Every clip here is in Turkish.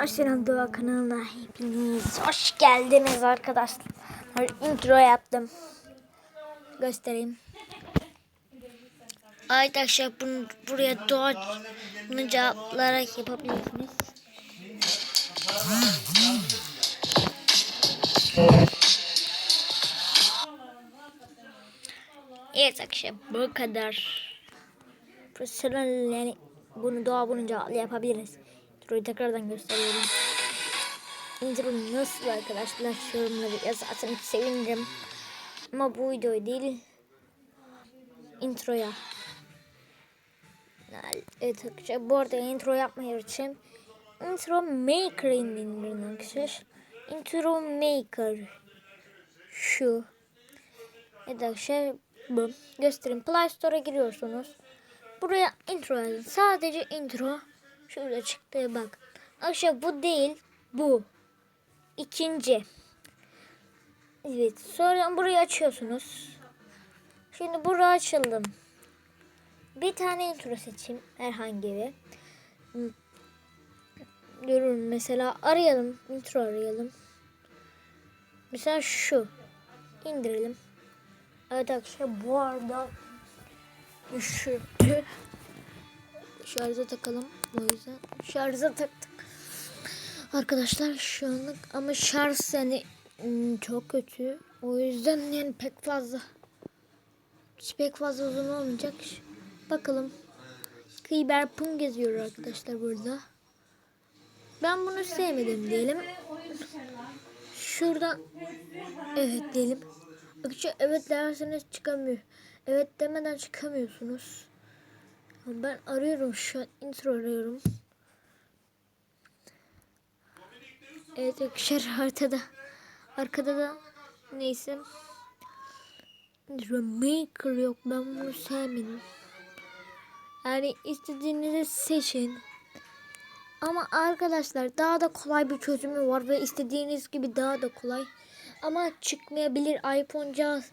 Profesyonel Doğa kanalına hepiniz hoş geldiniz arkadaşlar. Intro yaptım. Göstereyim. Arkadaşlar bunu buraya doğa bunu cevaplayarak yapabilirsiniz. Evet arkadaşlar bu kadar. Profesyonel yani bunu doğa bunu cevaplı yapabiliriz. Introyu tekrardan gösteriyorum. Intro nasıl arkadaşlar yorumları yazarsanız sevinirim. Ama bu videoyu değil introya. Evet arkadaşlar bu arada intro yapmaya için intro maker indirin arkadaşlar. Intro maker şu. Evet arkadaşlar bu. Göstereyim. Play Store'a giriyorsunuz. Buraya intro yazın. Sadece intro. Şurada çıktı bak. Aşağı bu değil. Bu. İkinci. Evet. Sonra burayı açıyorsunuz. Şimdi burayı açalım. Bir tane intro seçeyim. Herhangi bir. Durun mesela arayalım. Intro arayalım. Mesela şu. indirelim. Evet arkadaşlar bu arada düşürdü. Şarja takalım. O yüzden şarja taktık. Arkadaşlar şu anlık ama şarj yani hmm, çok kötü. O yüzden yani pek fazla hiç pek fazla uzun olmayacak. Bakalım. Cyberpunk geziyor arkadaşlar burada. Ben bunu sevmedim diyelim. Şurada evet diyelim. Arkadaşlar evet derseniz çıkamıyor. Evet demeden çıkamıyorsunuz. Ben arıyorum şu an intro arıyorum. Evet arkadaşlar haritada. Arkada da neyse. Maker yok ben bunu sevmedim. Yani istediğinizi seçin. Ama arkadaşlar daha da kolay bir çözümü var ve istediğiniz gibi daha da kolay. Ama çıkmayabilir iPhone cihaz.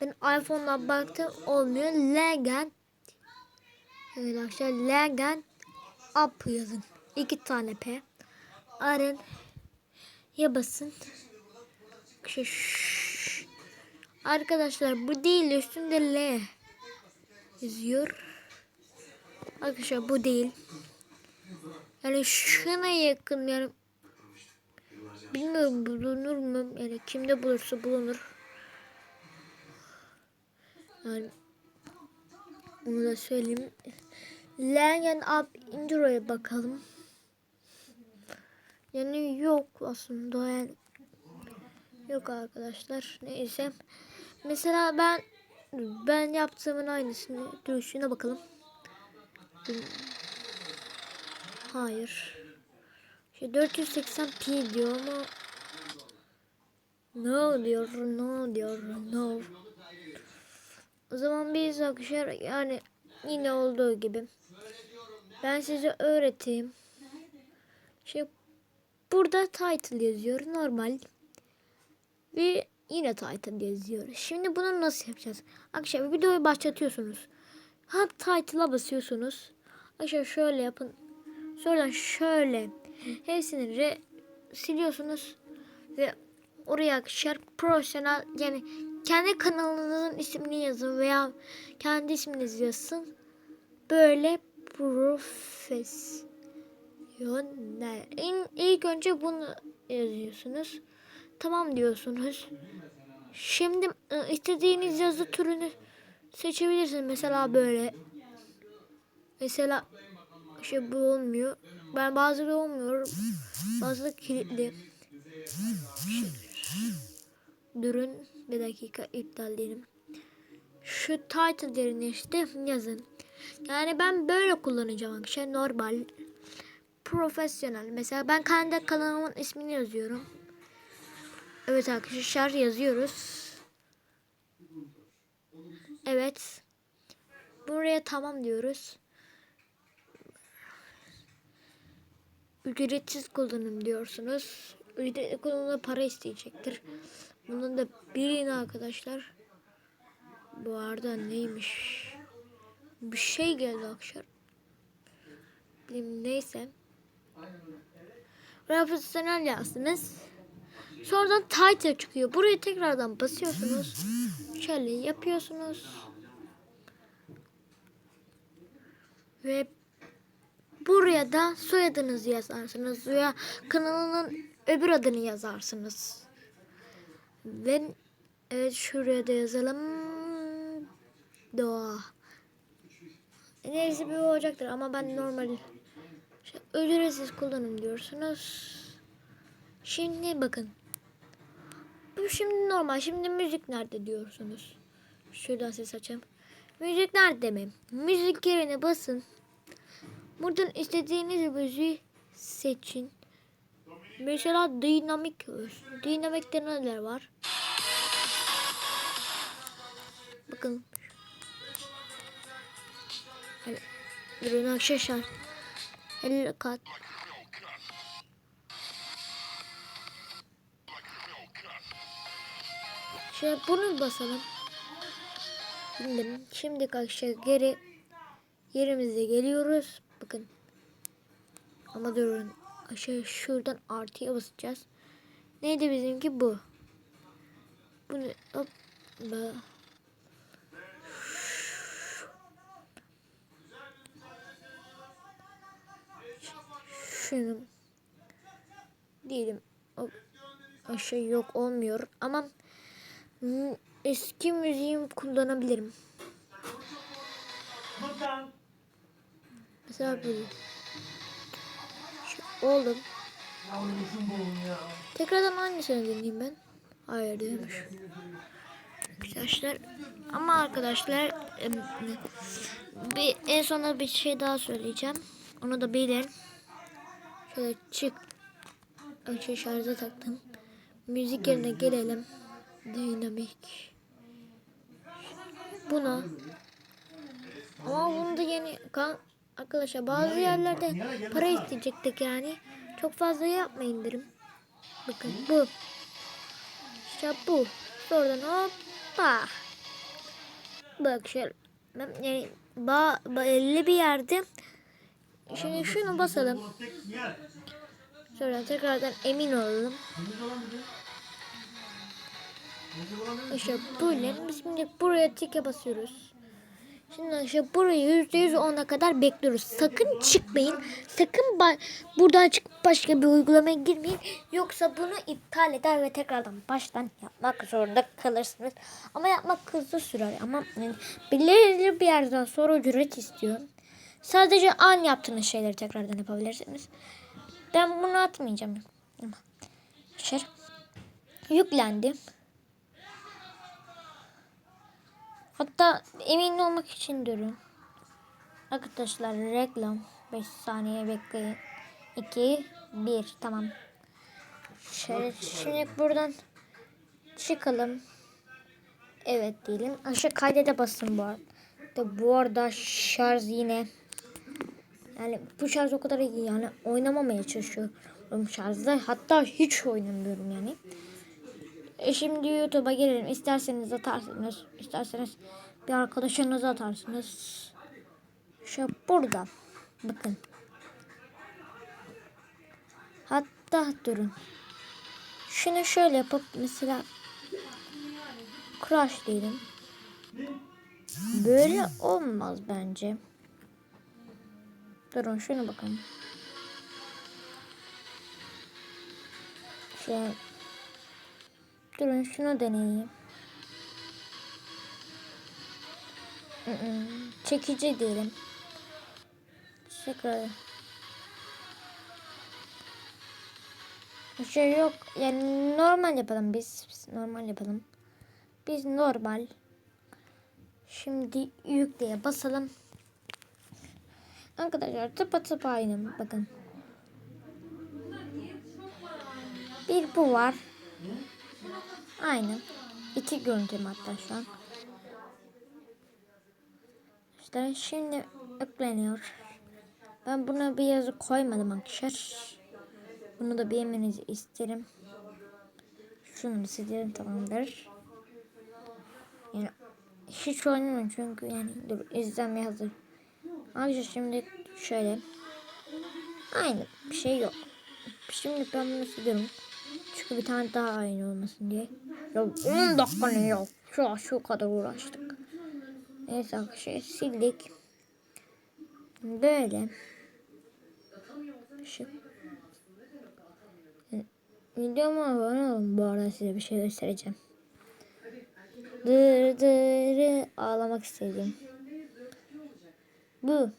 Ben iPhone'la baktım olmuyor. Legend Evet arkadaşlar Legend Up yazın. İki tane P. Arın. Ya basın. Şş. Arkadaşlar bu değil üstünde L yazıyor. Arkadaşlar bu değil. Yani şuna yakın yani bilmiyorum bulunur mu yani kimde bulursa bulunur. Yani onu da söyleyeyim. Legend Up Intro'ya bakalım. Yani yok aslında yani. Yok arkadaşlar. Neyse. Mesela ben ben yaptığımın aynısını dövüşüne bakalım. Hayır. Şey 480p diyor ama no diyor, no diyor, no. O zaman biz arkadaşlar yani yine olduğu gibi ben size öğreteyim. Şey burada title yazıyor normal. Ve yine title yazıyor. Şimdi bunu nasıl yapacağız? Arkadaşlar videoyu başlatıyorsunuz. Ha title'a basıyorsunuz. Arkadaşlar şöyle yapın. Sonra şöyle hepsini re siliyorsunuz ve oraya arkadaşlar profesyonel yani kendi kanalınızın ismini yazın veya kendi isminizi yazın. Böyle profesyonel. İlk önce bunu yazıyorsunuz. Tamam diyorsunuz. Şimdi istediğiniz yazı türünü seçebilirsiniz. Mesela böyle. Mesela şey bu olmuyor. Ben bazıları olmuyor. Bazıları kilitli. Durun bir dakika iptal diyelim. Şu title yerine işte yazın. Yani ben böyle kullanacağım arkadaşlar. Normal. Profesyonel. Mesela ben kendi kanalımın ismini yazıyorum. Evet arkadaşlar yazıyoruz. Evet. Buraya tamam diyoruz. Ücretsiz kullanım diyorsunuz. Ücretli kullanımda para isteyecektir. Bunun da birini arkadaşlar. Bu arada neymiş? Bir şey geldi akşam. Neyse. profesyonel yazsınız. Sonradan title çıkıyor. Buraya tekrardan basıyorsunuz. Şöyle yapıyorsunuz. Ve buraya da soyadınızı yazarsınız. Veya kanalının öbür adını yazarsınız. Ve evet şuraya da yazalım. Doğa. Neyse bir olacaktır ama ben normal şey, ücretsiz kullanım diyorsunuz. Şimdi bakın. Bu şimdi normal. Şimdi müzik nerede diyorsunuz. Şuradan ses açayım. Müzik nerede mi? Müzik yerine basın. Buradan istediğiniz müziği seçin. Mesela dinamik. Dinamikte neler var? Bakın. Hani durun arkadaşlar. 50 kat. Şöyle bunu basalım. Şimdi, şimdi arkadaşlar geri yerimize geliyoruz. Bakın. Ama durun. Aşağı şuradan artıya basacağız. Neydi bizimki bu? Bunu hop. Şunu diyelim. Hop. Aşağı yok olmuyor ama eski müziğimi kullanabilirim. Mesela bu. Oldum. Tekrardan hangisini dinleyeyim ben? Hayır diyormuş. Arkadaşlar ama arkadaşlar bir en sona bir şey daha söyleyeceğim. Onu da bilin. Şöyle çık. Açı şarja taktım. Müzik yerine gelelim. Dinamik. Buna. Ama bunu da yeni kan arkadaşlar bazı yerlerde para isteyecektik yani. Çok fazla yapmayın derim. Bakın bu. İşte bu. Oradan hoppa. Bak şöyle. Yani ba, ba- belli bir yerde. Şimdi şunu basalım. Sonra tekrardan emin olalım. İşte böyle biz şimdi buraya tike basıyoruz. Şimdi işte burayı yüzde yüz ona kadar bekliyoruz. Sakın çıkmayın. Sakın buradan çıkıp başka bir uygulamaya girmeyin. Yoksa bunu iptal eder ve tekrardan baştan yapmak zorunda kalırsınız. Ama yapmak hızlı sürer. Ama yani belirli bir yerden sonra ücret istiyor. Sadece an yaptığınız şeyleri tekrardan yapabilirsiniz. Ben bunu atmayacağım. Ama Şer. Hatta emin olmak için durun. Arkadaşlar reklam 5 saniye bekleyin. 2 1 tamam. Şöyle şimdi buradan çıkalım. Evet diyelim. Aşağı kaydede basın bu arada. Bu arada şarj yine yani bu şarj o kadar iyi yani oynamamaya çalışıyorum şarjda. Hatta hiç oynamıyorum yani. E şimdi YouTube'a gelelim. İsterseniz atarsınız. isterseniz bir arkadaşınıza atarsınız. Şu burada. Bakın. Hatta durun. Şunu şöyle yapıp mesela crash diyelim. Böyle olmaz bence. Durun şunu bakalım. Şey Durun şunu deneyeyim. Çekici diyelim. Tekrar. Bir şey yok. Yani normal yapalım biz. biz normal yapalım. Biz normal. Şimdi yükleye basalım. Arkadaşlar tıpatıp aynı. Bakın. Bir bu var. Aynı. İki görüntüm hatta şu an. İşte şimdi yükleniyor. Ben buna bir yazı koymadım arkadaşlar. Bunu da bilmenizi isterim. Şunu silerim tamamdır. Yani hiç oynamıyorum çünkü yani dur izlenmeye hazır. Arkadaşlar şimdi şöyle. Aynı bir şey yok. Şimdi ben bunu siliyorum. Bir tane daha aynı olmasın diye. Ya 10 dakika ne ya? Şu, şu kadar uğraştık. Neyse arkadaşlar sildik. Böyle. Şu. Videoma abone olun. Bu arada size bir şey göstereceğim. Dır dırı ağlamak istedim. Bu.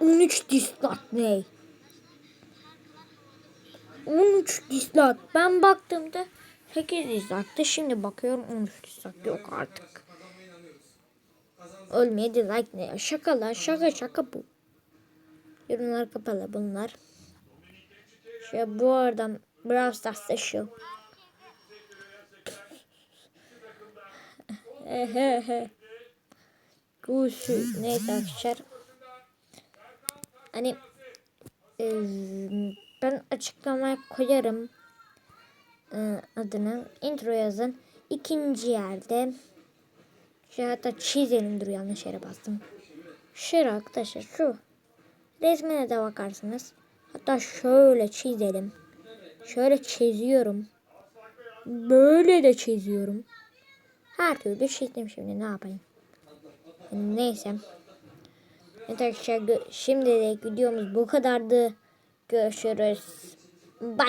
13 dislike? 13 dislike. Ben baktığımda 8 dislike'tı. Şimdi bakıyorum 13 dislike yok artık. Ölmeye dislike ne ya? Şaka lan şaka şaka bu. Yorumlar kapalı bunlar. Şey bu arada Brawl Stars'ta şu. Hehehe. Kuş neyse arkadaşlar. Hani e, ben açıklamaya koyarım e, adını. Intro yazın. İkinci yerde şu hatta çizelim dur yanlış yere bastım. Şöyle arkadaşlar şu resmine de bakarsınız. Hatta şöyle çizelim. Şöyle çiziyorum. Böyle de çiziyorum. Her türlü çizdim şimdi ne yapayım. Yani neyse. Arkadaşlar şimdilik videomuz bu kadardı. Görüşürüz. Bye.